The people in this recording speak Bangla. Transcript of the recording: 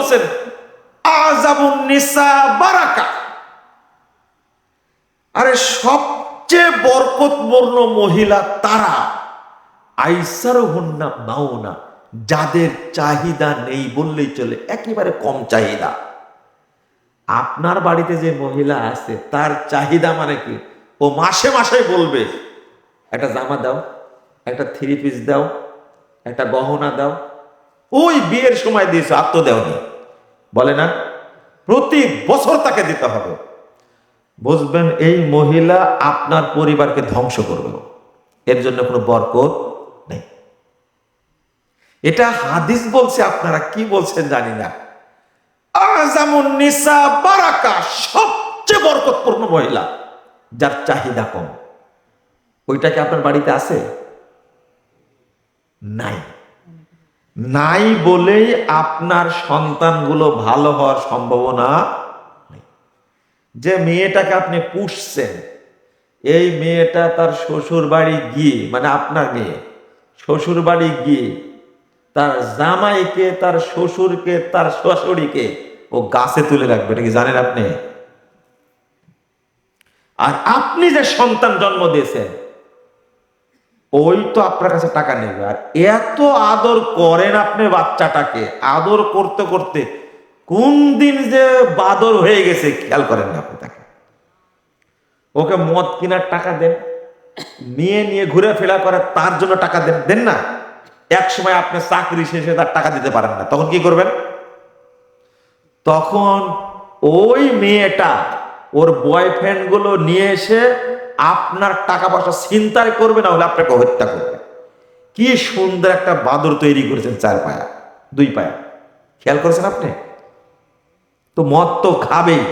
বলছেন আরে সবচেয়ে বরকতপূর্ণ মহিলা তারা আইসার হন্না মাওনা যাদের চাহিদা নেই বললেই চলে, একেবারে কম চাহিদা। আপনার বাড়িতে যে মহিলা আছে, তার চাহিদা মানে কি? ও মাসে মাসে বলবে, একটা জামা দাও, একটা থ্রি পিস দাও, একটা গহনা দাও। ওই বিয়ের সময় দিয়েছে আত্ম দেওনি। বলে না? প্রতি বছর তাকে দিতে হবে। বুঝবেন, এই মহিলা আপনার পরিবারকে ধ্বংস করবে এর জন্য কোনো বরকত নেই। এটা হাদিস বলছে, আপনারা কি বলছেন জানি না। নিসা বারাকা, সবচেয়ে বরকতপূর্ণ মহিলা, যার চাহিদা কম। ওইটা কি আপনার বাড়িতে আছে? নাই। নাই বলেই আপনার সন্তানগুলো ভালো হওয়ার সম্ভাবনা যে মেয়েটাকে আপনি পুষছেন, এই মেয়েটা তার শ্বশুর বাড়ি গিয়ে মানে আপনার মেয়ে শ্বশুর বাড়ি গিয়ে তার জামাইকে, তার শ্বশুরকে, তার শাশুড়িকে ও গাছে তুলে রাখবে, এটা কি জানেন আপনি? আর আপনি যে সন্তান জন্ম দিয়েছেন ওই তো আপনার কাছে টাকা নেবে আর এত আদর করেন আপনি বাচ্চাটাকে, আদর করতে করতে, কোন দিন যে বাদর হয়ে গেছে, খেয়াল করেন না আপনি তাকে। ওকে মদ কেনার টাকা দেন নিয়ে নিয়ে ঘুরে ফেরা করে, তার জন্য টাকা দেন দেন না। এক সময় আপনি চাকরি শেষে তার টাকা দিতে পারেন না। তখন কি করবেন? তখন ওই মেয়েটা ওর বয়ফ্রেন্ডগুলো নিয়ে এসে আপনার টাকা পয়সা চিন্তার করবে না হলে আপনাকে হত্যা করবে। কি সুন্দর একটা বাদর তৈরি করেছেন চার পায়া, দুই পায়া। খেয়াল করেছেন আপনি? তো মদ তো খাবেই।